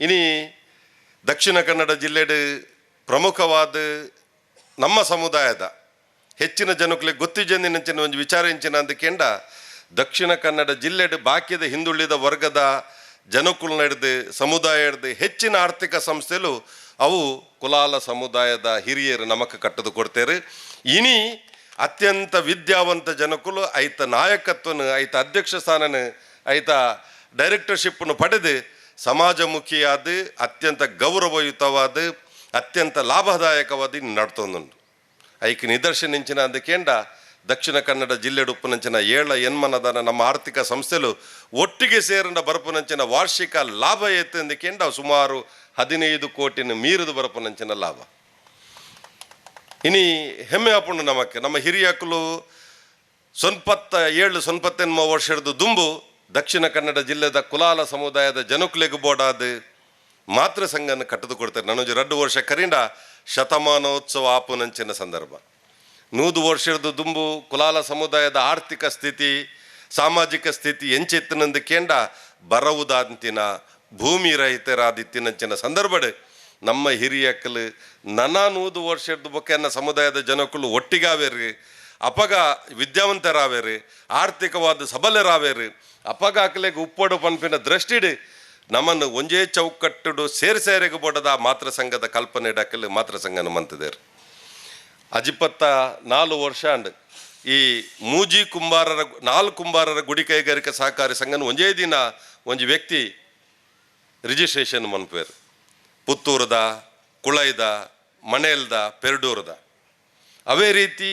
ಇನಿ ದಕ್ಷಿಣ ಕನ್ನಡ ಜಿಲ್ಲೆಡ್ ಪ್ರಮುಖವಾದ ನಮ್ಮ ಸಮುದಾಯದ ಹೆಚ್ಚಿನ ಜನಕ್ಕೆ ಗೊತ್ತಿಜಂದಿನಂಚಿನ ಒಂದು ವಿಚಾರ ಇಂಚಿನ ಅಂದಕೆಂಡ ದಕ್ಷಿಣ ಕನ್ನಡ ಜಿಲ್ಲೆಡ್ ಬಾಕಿದ ಹಿಂದುಳಿದ ವರ್ಗದ ಜನಕುಲ್ ನಡೆದು ಸಮುದಾಯ ಹಿಡ್ದು ಹೆಚ್ಚಿನ ಆರ್ಥಿಕ ಸಂಸ್ಥೆಲು ಅವು ಕುಲಾಲ ಸಮುದಾಯದ ಹಿರಿಯರು ನಮಕ ಕಟ್ಟದು ಕೊಡ್ತೇರು. ಇನಿ ಅತ್ಯಂತ ವಿದ್ಯಾವಂತ ಜನಕುಲು ಐತ ನಾಯಕತ್ವನ ಐತ ಅಧ್ಯಕ್ಷ ಸ್ಥಾನನ ಐತ ಡೈರೆಕ್ಟರ್ಶಿಪ್ನು ಪಡೆದು ಸಮಾಜಮುಖಿಯಾದ, ಅತ್ಯಂತ ಗೌರವಯುತವಾದ, ಅತ್ಯಂತ ಲಾಭದಾಯಕವಾದ ನಡ್ತೊಂದುಂಡು ಐಕ್ ನಿದರ್ಶನಿಂಚಿನ ಅಂದಕೇಂಡ ದಕ್ಷಿಣ ಕನ್ನಡ ಜಿಲ್ಲೆ ಉಪ್ಪುನಂಚಿನ ಏಳ ಎನ್ಮನದನ ನಮ್ಮ ಆರ್ಥಿಕ ಸಂಸ್ಥೆಲು ಒಟ್ಟಿಗೆ ಸೇರಿನ ಬರಪುನಂಚಿನ ವಾರ್ಷಿಕ ಲಾಭ ಎತ್ತಂದಕೇಂಡ ಸುಮಾರು ಹದಿನೈದು ಕೋಟಿನ ಮೀರಿದು ಬರಪುನಂಚಿನ ಲಾಭ. ಇನಿ ಹೆಮ್ಮೆ ಆಪುಂಡು ನಮಕ್ಕೆ ನಮ್ಮ ಹಿರಿಯಕಲು ಸೊನ್ಪತ್ತ, ಏಳು ಸೊನ್ಪತ್ತೆನ್ಮ ವರ್ಷದ ದುಂಬು ದಕ್ಷಿಣ ಕನ್ನಡ ಜಿಲ್ಲೆದ ಕುಲಾಲ ಸಮುದಾಯದ ಜನಕುಲೆಗುಬೋಡಾದ ಮಾತೃ ಸಂಘನ ಕಟ್ಟದು ಕೊಡ್ತಾರೆ. ನನಗೆ ಎರಡು ವರ್ಷ ಕರಿಂಡ ಶತಮಾನೋತ್ಸವ ಆಪುನಂಚಿನ ಸಂದರ್ಭ. ನೂದು ವರ್ಷದ ದುಂಬು ಕುಲಾಲ ಸಮುದಾಯದ ಆರ್ಥಿಕ ಸ್ಥಿತಿ, ಸಾಮಾಜಿಕ ಸ್ಥಿತಿ ಎಂಚೆತ್ತಿನಂದು ಕೇಂಡ ಬರವುದಾಂತಿನ ಭೂಮಿ ರಹಿತರಾದಿತ್ತಿನಂಚಿನ ಸಂದರ್ಭಡ್ ನಮ್ಮ ಹಿರಿಯಕ್ಕಲು ನನ ನೂದು ವರ್ಷದ ಬೊಕ್ಕೆನ್ನ ಸಮುದಾಯದ ಜನಕ್ಕಲು ಒಟ್ಟಿಗಾವೇರಿ ಅಪಗ ವಿದ್ಯಾವಂತರಾವೇರಿ, ಆರ್ಥಿಕವಾದ ಸಬಲರಾವೇರಿ ಅಪಗ ಹಾಕಲೆಗೆ ಉಪ್ಪಡು ಪಂಪಿನ ದೃಷ್ಟಿಡಿ ನಮ್ಮನ್ನು ಒಂಜೇ ಚೌಕಟ್ಟುಡು ಸೇರಿ ಸೇರೆಗೆ ಬಡದ ಮಾತೃ ಸಂಘದ ಕಲ್ಪನೆ ಡಕ್ಕಲು ಮಾತೃ ಸಂಘನ ಮಂತಿದೇರು ಅಜಿಪತ್ತ ನಾಲ್ಕು ವರ್ಷ ಅಂಡ್ ಈ ಮೂಜಿ ಕುಂಬಾರರ, ನಾಲ್ಕು ಕುಂಬಾರರ ಗುಡಿ ಕೈಗಾರಿಕಾ ಸಹಕಾರಿ ಸಂಘನ ಒಂಜೇ ದಿನ ಒಂದು ವ್ಯಕ್ತಿ ರಿಜಿಸ್ಟ್ರೇಷನ್ ಮನ್ಪೇರು ಪುತ್ತೂರದ, ಕುಳೈದ, ಮಣೇಲ್ದ, ಪೆರ್ಡೂರದ. ಅವೇ ರೀತಿ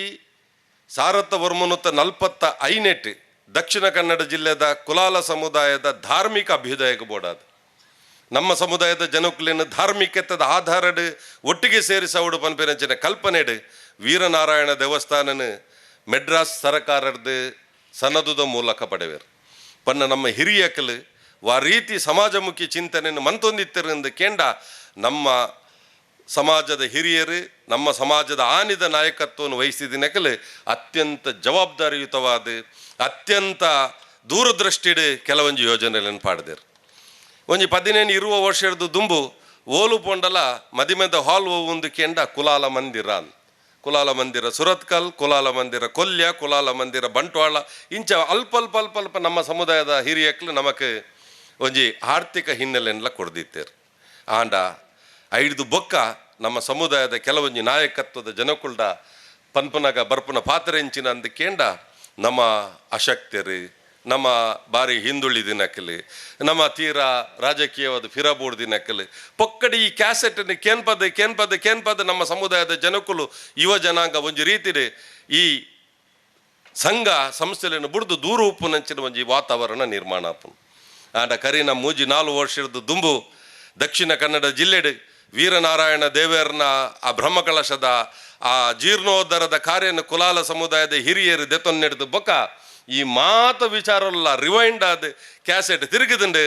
ಸಾರಥ ವರ್ಮನುತ್ತ ನಲ್ಪತ್ತ ಐನೆಟ್ ದಕ್ಷಿಣ ಕನ್ನಡ ಜಿಲ್ಲೆದ ಕುಲಾಲ ಸಮುದಾಯದ ಧಾರ್ಮಿಕ ಅಭ್ಯುದಯಕ್ಕೆ ಬೋಡಾದ. ನಮ್ಮ ಸಮುದಾಯದ ಜನಕುಲಿನ ಧಾರ್ಮಿಕತೆದ ಆಧಾರಡ್ ಒಟ್ಟಿಗೆ ಸೇರಿಸಿ ಅವಡು ಪನ್ಪಿನಂಚಿನ ಕಲ್ಪನೆಡ್ ವೀರನಾರಾಯಣ ದೇವಸ್ಥಾನನ ಮೆಡ್ರಾಸ್ ಸರಕಾರದ ಸನದುದ ಮೂಲಕ ಪಡೆವೇರು. ಪನ್ನ ನಮ್ಮ ಹಿರಿಯಕಲು ವಾ ರೀತಿ ಸಮಾಜಮುಖಿ ಚಿಂತನೆಯನ್ನು ಮಂತೊಂದಿತ್ತಿರಂದು ಕೇಂಡ ನಮ್ಮ ಸಮಾಜದ ಹಿರಿಯರು, ನಮ್ಮ ಸಮಾಜದ ಆನಿದ ನಾಯಕತ್ವವನ್ನು ವಹಿಸಿದಿನಕಲು ಅತ್ಯಂತ ಜವಾಬ್ದಾರಿಯುತವಾದ, ಅತ್ಯಂತ ದೂರದೃಷ್ಟಿಡ್ ಕೆಲವೊಂದು ಯೋಜನೆಗಳನ್ನು ಪಾಡ್ದೇರು ಒಂಜಿ ಪದಿನೇನು ಇರುವ ವರ್ಷದ ದುಂಬು, ಓಲು ಪೊಂಡಲ ಮದಿಮೆದ ಹಾಲ್ ಒಂದು ಕೆಂಡ ಕುಲಾಲ ಮಂದಿರ ಅಂತ ಕುಲಾಲ ಮಂದಿರ ಸುರತ್ಕಲ್, ಕುಲಾಲ ಮಂದಿರ ಕೊಲ್ಯ, ಕುಲಾಲ ಮಂದಿರ ಬಂಟ್ವಾಳ, ಇಂಚ ಅಲ್ಪ ಅಲ್ಪ ಅಲ್ಪ ಅಲ್ಪ ನಮ್ಮ ಸಮುದಾಯದ ಹಿರಿಯಕ್ಲು ನಮಗೆ ಒಂಜಿ ಆರ್ಥಿಕ ಹಿನ್ನೆಲೆಯನ್ನೆಲ್ಲ ಕೊಡ್ದಿತ್ತೇರು. ಆಂಡ ಐದು ಬೊಕ್ಕ ನಮ್ಮ ಸಮುದಾಯದ ಕೆಲವೊಂದು ನಾಯಕತ್ವದ ಜನಕುಲ್ಡ ಪನ್ಪುನಗ ಬರ್ಪುನ ಪಾತ್ರ ಅಂದ ಅಂದಕೇಂಡ ನಮ್ಮ ಅಶಕ್ತರು ನಮ್ಮ ಬಾರಿ ಹಿಂದುಳಿದಿನಕಲು ನಮ್ಮ ತೀರ ರಾಜಕೀಯವಾದ ಫಿರಬೋಡ್ ದಿನಕಲಿ ಪೊಕ್ಕಡಿ ಈ ಕ್ಯಾಸೆಟ್ ಕೇನ್ಪದ ಕೇನ್ಪದ ಕೇನ್ಪದ ನಮ್ಮ ಸಮುದಾಯದ ಜನಕುಲು ಯುವ ಜನಾಂಗ ಒಂಜಿ ರೀತಿಡೆ ಈ ಸಂಘ ಸಂಸ್ಥೆಯನ್ನು ಬುಡ್ದು ದೂರ ಉಪ್ಪುನಂಚಿನ ಒಂಜಿ ವಾತಾವರಣ ನಿರ್ಮಾಣ ಆಪುನು ಆಂಡ ಕರಿನ ಮೂಜಿ ನಾಲ್ಕು ವರ್ಷದ ದುಂಬು ದಕ್ಷಿಣ ಕನ್ನಡ ಜಿಲ್ಲೆಡ್ ವೀರನಾರಾಯಣ ದೇವರನ್ನ, ಆ ಬ್ರಹ್ಮಕಲಶದ, ಆ ಜೀರ್ಣೋದ್ಧರದ ಕಾರ್ಯನ ಕುಲಾಲ ಸಮುದಾಯದ ಹಿರಿಯರು ದೆತ್ತೊನ್ನೆಡ್ದು ಬೊಕ್ಕ ಈ ಮಾತ ವಿಚಾರಲ್ಲ ರಿವೈಂಡ್ ಆದ ಕ್ಯಾಸೆಟ್ ತಿರುಗಿದಂಡು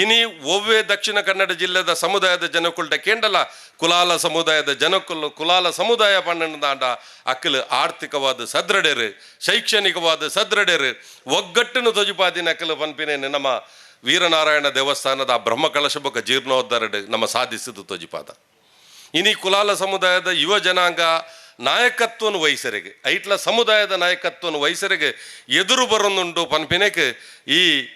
ಇನಿ ಒವ್ವೇ ದಕ್ಷಿಣ ಕನ್ನಡ ಜಿಲ್ಲೆದ ಸಮುದಾಯದ ಜನಕುಲ್ಡ ಕೇಂಡಲ, ಕುಲಾಲ ಸಮುದಾಯದ ಜನಕುಲು, ಕುಲಾಲ ಸಮುದಾಯ ಪಂಡ ಅಕ್ಕಲು ಆರ್ಥಿಕವಾದ ಸದೃಢರು ಶೈಕ್ಷಣಿಕವಾದ ಸದೃಢರು ಒಗ್ಗಟ್ಟನ್ನು ತೊಜುಪಾದಿನ ಅಕ್ಕಲು ಪನ್ಪಿನೇನು ನಮ್ಮ ವೀರನಾರಾಯಣ ದೇವಸ್ಥಾನದ ಆ ಬ್ರಹ್ಮಕಲಶಭಕ ಜೀರ್ಣೋದ್ಧಾರ ನಮ್ಮ ಸಾಧಿಸಿದ್ದು ತ್ವಜಿಪಾದ ಇನಿ ಕುಲಾಲ ಸಮುದಾಯದ ಯುವ ಜನಾಂಗ ನಾಯಕತ್ವವನ್ನು ವಹಿಸರಿಗೆ, ಐಟ್ಲ ಸಮುದಾಯದ ನಾಯಕತ್ವವನ್ನು ವಹಿಸರಿಗೆ ಎದುರು ಬರೋನುಂಡು ಪನ್ಪಿನಕ್ಕೆ ಈ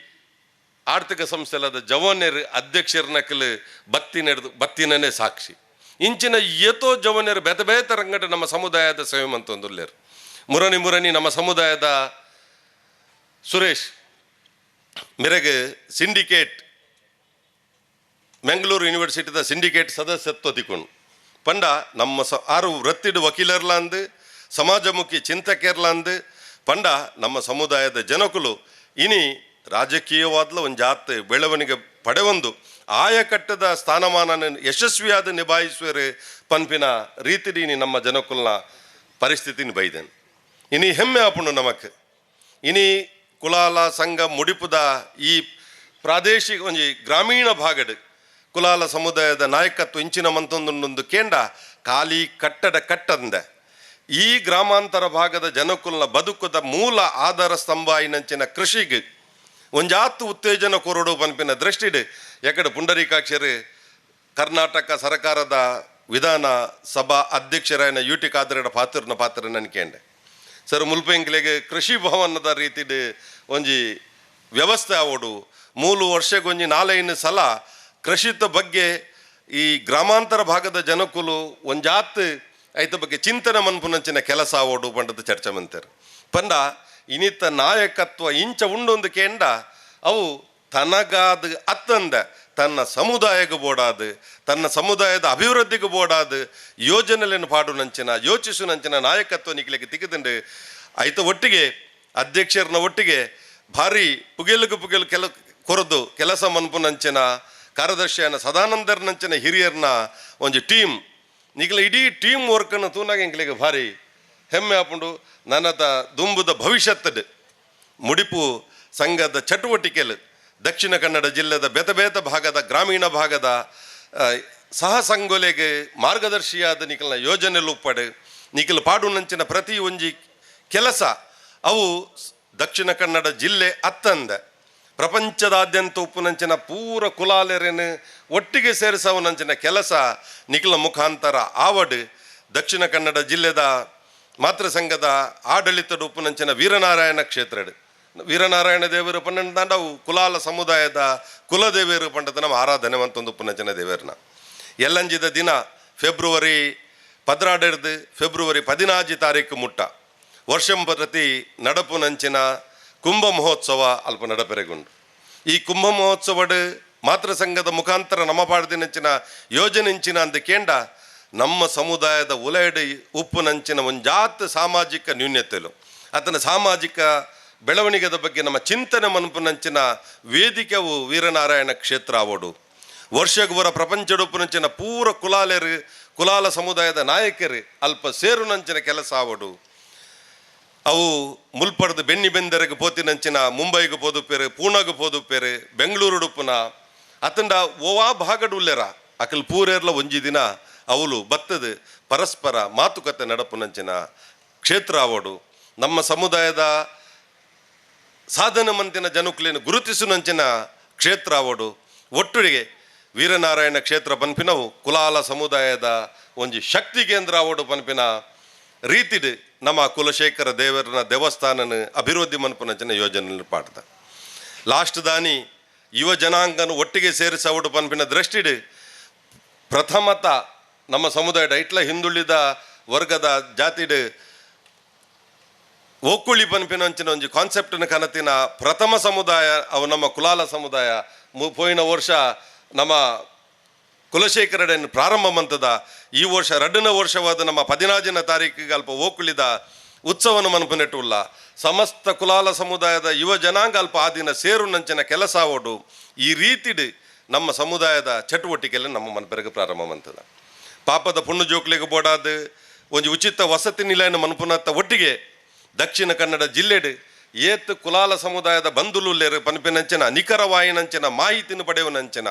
ಆರ್ಥಿಕ ಸಂಸ್ಥೆಲಾದ ಜವಾನ್ಯರು ಅಧ್ಯಕ್ಷರನಕಲು ಬತ್ತಿ ನಡೆದು ಬತ್ತಿನೇ ಸಾಕ್ಷಿ. ಇಂಚಿನ ಯತೋ ಜವಾನ್ಯರು ಬೆತ ಬೇತ ನಮ್ಮ ಸಮುದಾಯದ ಸೇವೆ ಮಂತೊಂದುಲ್ಲೇರು ಮುರನಿ ಮುರನಿ ನಮ್ಮ ಸಮುದಾಯದ ಸುರೇಶ್ ಮೆರೆಗೆ ಸಿಂಡಿಕೇಟ್ ಮ್ಯಾಂಗ್ಳೂರು ಯೂನಿವರ್ಸಿಟಿದ ಸಿಂಡಿಕೇಟ್ ಸದಸ್ಯತ್ವ ತಿಕೊಂಡು ಪಂಡ ನಮ್ಮ ಸ, ಆರು ವೃತ್ತಿಡ್ ವಕೀಲರ್ಲಾಂದು, ಸಮಾಜಮುಖಿ ಚಿಂತಕರ್ಲಾಂದು ಪಂಡ ನಮ್ಮ ಸಮುದಾಯದ ಜನಕುಲು ಇನಿ ರಾಜಕೀಯವಾದ್ಲ ಒಂದು ಜಾತ್ ಬೆಳವಣಿಗೆ ಪಡೆವೊಂದು. ಆಯಕಟ್ಟದ ಸ್ಥಾನಮಾನ ಯಶಸ್ವಿಯಾದ ನಿಭಾಯಿಸುವರೆ ಪನ್ಪಿನ ರೀತಿಡೀನಿ ನಮ್ಮ ಜನಕುಲ್ನ ಪರಿಸ್ಥಿತಿನ ಬೈದೇನೆ. ಇನಿ ಹೆಮ್ಮೆ ಆಪುಂಡು ನಮಕ್. ಇನಿ ಕುಲಾಲ ಸಂಘ ಮುಡಿಪುದ ಈ ಪ್ರಾದೇಶಿಕ ಒಂಜಿ ಗ್ರಾಮೀಣ ಭಾಗಡ್ ಕುಲಾಲ ಸಮುದಾಯದ ನಾಯಕತ್ವ ಇಂಚಿನ ಮಂತೊಂದೊಂದು ಕೇಂದ್ರ ಖಾಲಿ ಕಟ್ಟಡ ಕಟ್ಟಂದೆ. ಈ ಗ್ರಾಮಾಂತರ ಭಾಗದ ಜನಕುಲ್ನ ಬದುಕುದ ಮೂಲ ಆಧಾರ ಸ್ತಂಭ ಐನಂಚಿನ ಕೃಷಿಗೆ ಒಂಜಾತು ಉತ್ತೇಜನ ಕೊರಡು ಪನ್ಪಿನ ದೃಷ್ಟಿಡ್ ಎಕಡೆ ಪುಂಡರೀಕಾಕ್ಷರು ಕರ್ನಾಟಕ ಸರ್ಕಾರದ ವಿಧಾನ ಸಭಾ ಅಧ್ಯಕ್ಷರಾಯನ ಯು ಟಿ ಖಾದರ್ಡ ಪಾತ್ರನ ಪಾತ್ರ ನನ್ಕೇಂಡೆ ಸರ್ ಮುಲ್ಪೆಂಕ್ಲೆಗೆ ಕೃಷಿ ಭವನದ ರೀತಿಡ್ ಒಂಜಿ ವ್ಯವಸ್ಥೆ ಆವಡು. ಮೂಲು ವರ್ಷಗೊಂಜಿ ನಾಲೈನು ಸಲ ಕೃಷಿತ ಬಗ್ಗೆ ಈ ಗ್ರಾಮಾಂತರ ಭಾಗದ ಜನಕುಲು ಒಂಜಾತ್ ಐತ ಬಗ್ಗೆ ಚಿಂತನೆ ಮನ್ಪುನಂಚಿನ ಕೆಲಸ ಆವಡು ಪಂಡದ ಚರ್ಚೆ ಮಂತಾರೆ. ಪಂಡ ಇನಿತ ನಾಯಕತ್ವ ಇಂಚ ಉಂಡೊಂದು ಕೇಂಡ, ಅವು ತನಗಾದ ಅತ್ತಂದ, ತನ್ನ ಸಮುದಾಯಕ್ಕೆ ಬೋಡಾದು, ತನ್ನ ಸಮುದಾಯದ ಅಭಿವೃದ್ಧಿಗೆ ಬೋಡಾದು ಯೋಜನೆಗಳನ್ನು ಪಾಡು ನಂಚಿನ ಯೋಚಿಸು ನಂಚಿನ ನಾಯಕತ್ವ ನಿಕ್ಲಿಕ್ಕೆ ತಿಕ್ಕಿದಂಡು ಐತ ಒಟ್ಟಿಗೆ ಅಧ್ಯಕ್ಷರನ್ನ ಒಟ್ಟಿಗೆ ಭಾರಿ ಪುಗೆಲುಗು ಪುಗೆಲ್ ಕೆಲ ಕೊರದು ಕೆಲಸ ಮನ್ಪು ನಂಚಿನ ಕಾರ್ಯದರ್ಶಿಯನ್ನ ಸದಾನಂದರ್ ನಂಚಿನ ಹಿರಿಯರ್ನ ಒಂದು ಟೀಮ್. ಈಗಲ ಇಡೀ ಟೀಮ್ ವರ್ಕನ್ನು ತೂನಾಗ ಎಂಕ್ಲಿಗೆ ಭಾರಿ ಹೆಮ್ಮೆ ಹಾಕೊಂಡು ನನ್ನದ ದುಂಬುದ ಭವಿಷ್ಯತ್ತಡ್ ಮುಡಿಪು ಸಂಘದ ಚಟುವಟಿಕೆಲು ದಕ್ಷಿಣ ಕನ್ನಡ ಜಿಲ್ಲೆದ ಬೇತ ಬೇತ ಭಾಗದ ಗ್ರಾಮೀಣ ಭಾಗದ ಸಹ ಸಂಗೊಲೆಗೆ ಮಾರ್ಗದರ್ಶಿಯಾದ ನಿಖಲ್ನ ಯೋಜನೆಲು ಲೂಪಡೆ ನಿಖಲ್ ಪಾಡು ನಂಚಿನ ಪ್ರತಿ ಒಂಜಿ ಕೆಲಸ ಅವು ದಕ್ಷಿಣ ಕನ್ನಡ ಜಿಲ್ಲೆ ಅತ್ತಂದ. ಪ್ರಪಂಚದಾದ್ಯಂತ ಉಪ್ಪುನಂಚಿನ ಪೂರ ಕುಲಾಲೆರೆನು ಒಟ್ಟಿಗೆ ಸೇರಿಸವನಂಚಿನ ಕೆಲಸ ನಿಖಿಲ ಮುಖಾಂತರ ಆವಡ್ ದಕ್ಷಿಣ ಕನ್ನಡ ಜಿಲ್ಲೆದ ಮಾತೃ ಸಂಘದ ಆಡಳಿತದ ಉಪ್ಪುನಂಚಿನ ವೀರನಾರಾಯಣ ಕ್ಷೇತ್ರಡ್ ವೀರನಾರಾಯಣ ದೇವರು ದಾಂಡವು ಕುಲಾಲ ಸಮುದಾಯದ ಕುಲದೇವಿಯರು ಪಂಡದ ನಮ್ಮ ಆರಾಧನೆ ಅಂತೊಂದು ಉಪ್ಪುನಂಚಿನ ದೇವರನ್ನ. ಎಲ್ಲಂಜಿದ ದಿನ, ಫೆಬ್ರವರಿ ಪದ್ರಾಡೆರ್ದು, ಫೆಬ್ರವರಿ ಪದಿನಾಜಿ ತಾರೀಕು ಮುಟ್ಟ. ವರ್ಷಂ ಪ್ರತಿ ನಡಪು ನಂಚಿನ ಕುಂಭ ಮಹೋತ್ಸವ ಅಲ್ಪ ನಡಪೆರೆಗುಂಡು. ಈ ಕುಂಭ ಮಹೋತ್ಸವಡ್ ಮಾತೃ ಸಂಘದ ಮುಖಾಂತರ ನಮ್ಮ ಪಾಡ್ದಿನಂಚಿನ ಯೋಜನೆಂಚಿನ ಅಂದ ಕೇಂಡ, ನಮ್ಮ ಸಮುದಾಯದ ಉಲಯಡಿ ಉಪ್ಪು ನಂಚಿನ ಒಂಜಾತ್ ಸಾಮಾಜಿಕ ನ್ಯೂನ್ಯತೆಲು. ಆತನ ಸಾಮಾಜಿಕ ಬೆಳವಣಿಗೆದ ಬಗ್ಗೆ ನಮ್ಮ ಚಿಂತನೆ ಮನಪುನಂಚಿನ ವೇದಿಕೆವು ವೀರನಾರಾಯಣ ಕ್ಷೇತ್ರ ಆವೋಡು. ವರ್ಷಗುವರ ಪ್ರಪಂಚಡುಪುನಂಚಿನ ಪೂರ ಕುಲಾಲೆರು, ಕುಲಾಲ ಸಮುದಾಯದ ನಾಯಕರು ಅಲ್ಪ ಸೇರು ನಂಚಿನ ಕೆಲಸ ಆವಡು. ಅವು ಮುಲ್ಪಡ್ದು ಬೆನ್ನಿ ಬೆಂದರೆಗೆ ಪೋತಿನಂಚಿನ ಮುಂಬೈಗೆ ಪೋದುಪೇರು ಪೂನಾಗೆ ಪೋದುಪೇರು ಬೆಂಗಳೂರು ಉಡುಪುನ. ಅತಂಡ ಓವಾ ಭಾಗಡ್ ಉಲ್ಲೆರ ಅಕಲ್ ಪೂರೇರ್ಲ ಒಂಜಿ ದಿನ ಅವಳು ಬತ್ತದ ಪರಸ್ಪರ ಮಾತುಕತೆ ನಡಪುನಂಚಿನ ಕ್ಷೇತ್ರ ಅವಡು ನಮ್ಮ ಸಮುದಾಯದ ಸಾಧನ ಮಂತಿನ ಜನುಕ್ಲೇನು ಗುರುತಿಸುನಂಚಿನ ಕ್ಷೇತ್ರ ಅವಡು ಒಟ್ಟುಗೆ ವೀರನಾರಾಯಣ ಕ್ಷೇತ್ರ ಪನ್ಪಿನವು ಕುಲಾಲ ಸಮುದಾಯದ ಒಂಜಿ ಶಕ್ತಿ ಕೇಂದ್ರ ಅವಡು ಪನ್ಪಿನ ರೀತಿಡ್ ನಮ್ಮ ಕುಲಶೇಖರ ದೇವರನ ದೇವಸ್ಥಾನನ ಅಭಿವೃದ್ಧಿ ಮನ್ಪುನಂಚಿನ ಯೋಜನೆ ಪಾಡ್ದ ಲಾಸ್ಟ್ ದಾನಿ ಯುವ ಜನಾಂಗನ ಒಟ್ಟಿಗೆ ಸೇರಿಸವಡು ಪನ್ಪಿನ ದೃಷ್ಟಿಡ್ ಪ್ರಥಮತ ನಮ್ಮ ಸಮುದಾಯದ ಇಟ್ಲ ಹಿಂದುಳಿದ ವರ್ಗದ ಜಾತಿಡ್ ಒಕ್ಕುಳಿ ಪನ್ಪಿನಂಚಿನ ಒಂಜಿ ಕಾನ್ಸೆಪ್ಟ್ನ ಕನತಿನ ಪ್ರಥಮ ಸಮುದಾಯ ಅವು ನಮ್ಮ ಕುಲಾಲ ಸಮುದಾಯ. ಪೋಯಿನ ವರ್ಷ ನಮ್ಮ ಕುಲಶೇಖರಡನ್ನು ಪ್ರಾರಂಭ ಮಂತದ ಈ ವರ್ಷ ರಡ್ಡನ ವರ್ಷವಾದ ನಮ್ಮ ಪದಿನಾಜನ ತಾರೀಕಿಗೆ ಅಲ್ಪ ಓಕುಳಿದ ಉತ್ಸವನ ಮನಪನೆಟ್ಟುಲ್ಲ ಸಮಸ್ತ ಕುಲಾಲ ಸಮುದಾಯದ ಯುವ ಜನಾಂಗ ಅಲ್ಪ ಆ ದಿನ ಸೇರು ನಂಚಿನ ಕೆಲಸ ಓಡು ಈ ರೀತಿಡಿ ನಮ್ಮ ಸಮುದಾಯದ ಚಟುವಟಿಕೆಯಲ್ಲಿ ನಮ್ಮ ಮನಪರಿಗೆ ಪ್ರಾರಂಭ ಮಂತದ ಪಾಪದ ಪುಣ್ಣು ಜೋಕ್ಲಿಗೆ ಬೋಡಾದ ಒಂಜಿ ಉಚಿತ ವಸತಿ ನಿಲಯನ ಮನಪುನತ್ತ ಒಟ್ಟಿಗೆ ದಕ್ಷಿಣ ಕನ್ನಡ ಜಿಲ್ಲೆಡು ಏತ್ ಕುಲಾಲ ಸಮುದಾಯದ ಬಂಧುಲುಲ್ಲೇರು ಪನಪಿನಂಚಿನ ನಿಖರವಾಯಿನಂಚಿನ ಮಾಹಿತಿನ ಪಡೆಯುವನಂಚಿನ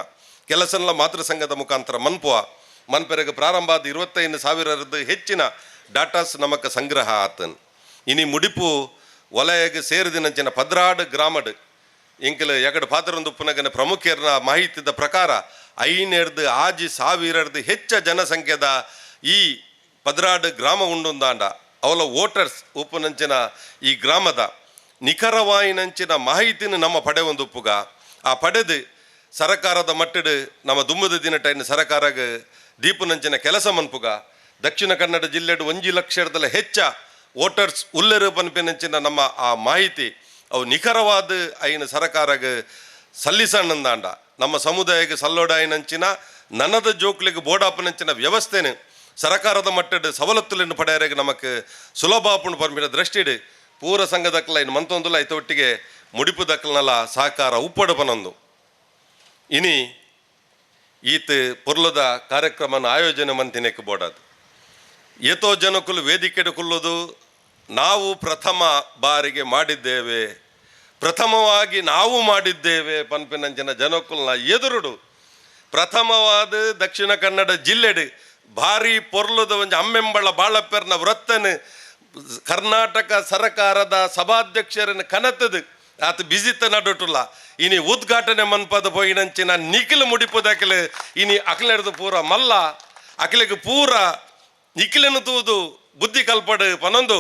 ಕೆಲಸಲ್ಲ ಮಾತೃ ಸಂಘದ ಮುಖಾಂತರ ಮನ್ಪುವ. ಮನ್ಪೆರಗ ಪ್ರಾರಂಭ ಆದ ಇರುವತ್ತೈದು ಸಾವಿರದ್ದು ಹೆಚ್ಚಿನ ಡಾಟಾಸ್ ನಮಕ ಸಂಗ್ರಹ ಆತನ್. ಇನಿ ಮುಡಿಪು ವಲಯಗೆ ಸೇರಿದಿನಂಚಿನ ಪದ್ರಾಡ್ ಗ್ರಾಮಡ್. ಇಂಕಲ ಎಗಡ್ ಪಾತ್ರೊಂದು ಪುನಗನ ಪ್ರಮುಖರ್ನ ಮಾಹಿತಿದ ಪ್ರಕಾರ ಐನೆರ್ದು, ಆಜಿ ಸಾವಿರರ್ದು ಹೆಚ್ಚ ಜನಸಂಖ್ಯೆದ ಈ ಪದ್ರಾಡ್ ಗ್ರಾಮ ಉಂಡೊಂದಾಂಡ. ಅವಲ ವೋಟರ್ಸ್ ಉಪ್ಪುನಂಚಿನ ಈ ಗ್ರಾಮದ ನಿಖರವಾಯಿನಂಚಿನ ಮಾಹಿತಿನ ನಮ್ಮ ಪಡೆ ಒಂದು ಉಪ್ಪುಗ ಆ ಪಡೆದು ಸರಕಾರದ ಮಟ್ಟಡ್ ನಮ್ಮ ದುಮ್ಮದ ದಿನ ಟೈನ್ ಸರಕಾರಗ ದೀಪನಂಚಿನ ಕೆಲಸ ಮನ್ಪುಗ, ದಕ್ಷಿಣ ಕನ್ನಡ ಜಿಲ್ಲೆಡ್ ಒಂಜಿ ಲಕ್ಷದಲ್ಲ ಹೆಚ್ಚ ವೋಟರ್ಸ್ ಉಲ್ಲರು ಪನ್ಪಿನಂಚಿನ ನಮ್ಮ ಆ ಮಾಹಿತಿ ಅವು ನಿಖರವಾದ ಐನ ಸರಕಾರಗ ಸಲ್ಲಿಸಣ್ಣಂದಾಂಡ ನಮ್ಮ ಸಮುದಾಯಕ್ಕೆ ಸಲ್ಲೋಡಾಯಿನಂಚಿನ ನನ್ನದ ಜೋಕ್ಲಿಗೆ ಬೋಡಾಪನಂಚಿನ ವ್ಯವಸ್ಥೆನು ಸರಕಾರದ ಮಟ್ಟದ ಸವಲತ್ತುలను ಪಡೆಯರೆಗೆ ನಮಕ್ ಸುಲಭ ಪರ್ಮಿಡ ದೃಷ್ಟಿಡು. ಪೂರ ಸಂಘದಕ್ಕಲ್ಲ ದಕ್ಕಲ ಇನ್ನು ಮಂತೊಂದಲ್ಲ ಐತೊಟ್ಟಿಗೆ ಮುಡಿಪು ದಕ್ಕಲನಲ್ಲ ಸಹಕಾರ ಉಪ್ಪಡು ಇನಿ ಪುರ್ಲದ ಕಾರ್ಯಕ್ರಮ ಆಯೋಜನೆ ಮಂತಿನೆಕ್ ಬೋಡಾದು ಏತೋ ಜನಕುಲು ವೇದಿಕೆಡು ಕುಲ್ಲುದು ನಾವು ಪ್ರಥಮ ಬಾರಿಗೆ ಮಾಡಿದ್ದೇವೆ. ಪ್ರಥಮವಾಗಿ ನಾವು ಮಾಡಿದ್ದೇವೆ ಪನ್ಪಿನಂಚಿನ ಜನಕುಲ್ನ ಎದುರುಡು. ಪ್ರಥಮವಾದ ದಕ್ಷಿಣ ಕನ್ನಡ ಜಿಲ್ಲೆಡು ಭಾರಿ ಪೊರ್ಲದ ಒಂಜಿ ಅಮ್ಮೆಂಬಳ ಬಾಳಪ್ಪೆರ್ನ ವೃತ್ತನು. ಕರ್ನಾಟಕ ಸರಕಾರದ ಸಭಾಧ್ಯಕ್ಷರನ್ನು ಕನತದು ಆತ ಬಿಜಿತ್ತ ನಡುಟುಲ್ಲ ಇನಿ ಉದ್ಘಾಟನೆ ಮನ್ಪದ ಪೋಯಿನಂಚಿನ ನಿಖಿಲ್ ಮುಡಿಪದಕಲೆ ಇನಿ ಅಖಿಲೆಡ್ದು ಪೂರ ಮಲ್ಲ. ಅಕ್ಲೆಗ್ ಪೂರ ನಿಖಿಲನ್ನು ತೂದು ಬುದ್ಧಿ ಕಲ್ಪಡ ಪನೊಂದು.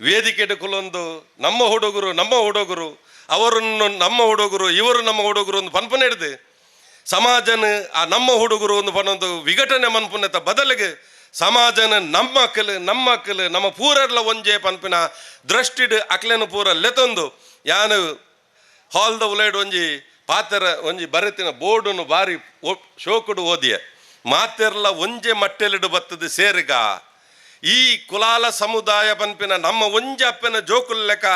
ವೇದಿಕೆಡು ಕುಲೊಂದು, ನಮ್ಮ ಹುಡುಗರು ನಮ್ಮ ಹುಡುಗರು, ಅವರನ್ನು ನಮ್ಮ ಹುಡುಗರು, ಇವರು ನಮ್ಮ ಹುಡುಗರು ಒಂದು ಪನ್ಪನೆ ಹಿಡ್ದು. ಸಮಾಜನ ಆ ನಮ್ಮ ಹುಡುಗರು ಒಂದು ಪನೊಂದು ವಿಘಟನೆ ಮನ್ಪುನೆತ ಬದಲಿಗೆ ಸಮಾಜನ ನಮ್ಮ ಅಕ್ಕಲು ನಮ್ಮ ನಮ್ಮ ಪೂರರ್ಲ ಒಂಜೆ ಪನ್ಪಿನ ದೃಷ್ಟಿಡ್ ಅಕ್ಲೆನ ಪೂರ ಲೆತೊಂದು. ಯಾನು ಹಾಲ್ದ ಉಲೈಡ್ ಒಂಜಿ ಪಾತ್ರ, ಒಂಜಿ ಬರೆತಿನ ಬೋರ್ಡನ್ನು ಬಾರಿ ಶೋಕುಡು ಓದಿಯ. ಮಾತೆರ್ಲ ಒಂಜೆ ಮಟ್ಟೆಲಿಡು ಬತ್ತದ ಸೇರಿಗ. ಈ ಕುಲಾಲ ಸಮುದಾಯ ಪನ್ಪಿನ ನಮ್ಮ ಒಂಜೆ ಅಪ್ಪನ ಜೋಕುಲ್ ಲೆಕ್ಕ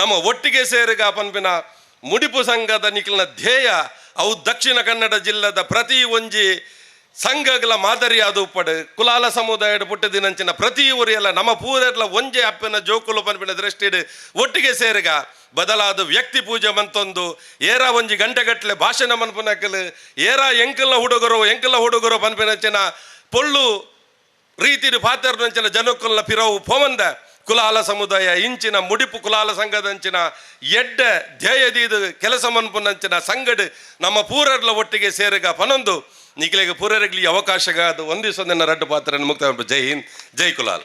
ನಮ್ಮ ಒಟ್ಟಿಗೆ ಸೇರಿಗ ಪನ್ಪಿನ ಮುಡಿಪು ಸಂಘದ ನಿಖಿಲ್ನ ಧ್ಯೇಯ. ಅವು ದಕ್ಷಿಣ ಕನ್ನಡ ಜಿಲ್ಲದ ಪ್ರತಿ ಒಂಜಿ ಸಂಘಗಳ ಮಾದರಿಯಾದ ಪಡೆ. ಕುಲಾಲ ಸಮುದಾಯದ ಪುಟ್ಟ ದಿನಂಚಿನ ಪ್ರತಿ ಊರಿಯಲ್ಲ ನಮ್ಮ ಪೂರೆಲ್ಲ ಒಂಜೆ ಅಪ್ಪನ ಜೋಕುಲು ಪನ್ಪಿನ ದೃಷ್ಟಿಡ್ ಒಟ್ಟಿಗೆ ಸೇರಿಗ. ಬದಲಾದ ವ್ಯಕ್ತಿ ಪೂಜೆ ಮಂತೊಂದು, ಏರ ಒಂಜಿ ಗಂಟೆಗಟ್ಟಲೆ ಭಾಷಣ ಮನ್ಪುನಕಲು, ಏರ ಎಂಕಲ್ನ ಹುಡುಗರು ಎಂಕಲ್ನ ಹುಡುಗರು ಪನ್ಪಿನಂಚಿನ ಪೊಳ್ಳು ರೀತಿಡು ಪಾತ್ರದಂಚಿನ ಜನಕುಲ ಪಿರವು ಪೋವಂದ ಕುಲಾಲ ಸಮುದಾಯ ಇಂಚಿನ ಮುಡಿಪು ಕುಲಾಲ ಸಂಘದಂಚಿನ ಎಡ್ಡ ಧ್ಯೇಯದೀದು ಕೆಲಸ ಮನ್ಪುನಂಚಿನ ಸಂಗಡ್ ನಮ್ಮ ಪೂರರ್ಲ ಒಟ್ಟಿಗೆ ಸೇರಿಗ ಪನೊಂದು. ನಿಖಿಲೆಗೆ ಪೂರೈರಗಲಿ ಅವಕಾಶಗ ಅದು ಒಂದಿವಸ ನನ್ನ ರಡ್ಡು ಪಾತ್ರ ಮುಕ್ತ ಜೈ ಹಿಂದ್ ಜೈ ಕುಲಾಲ್.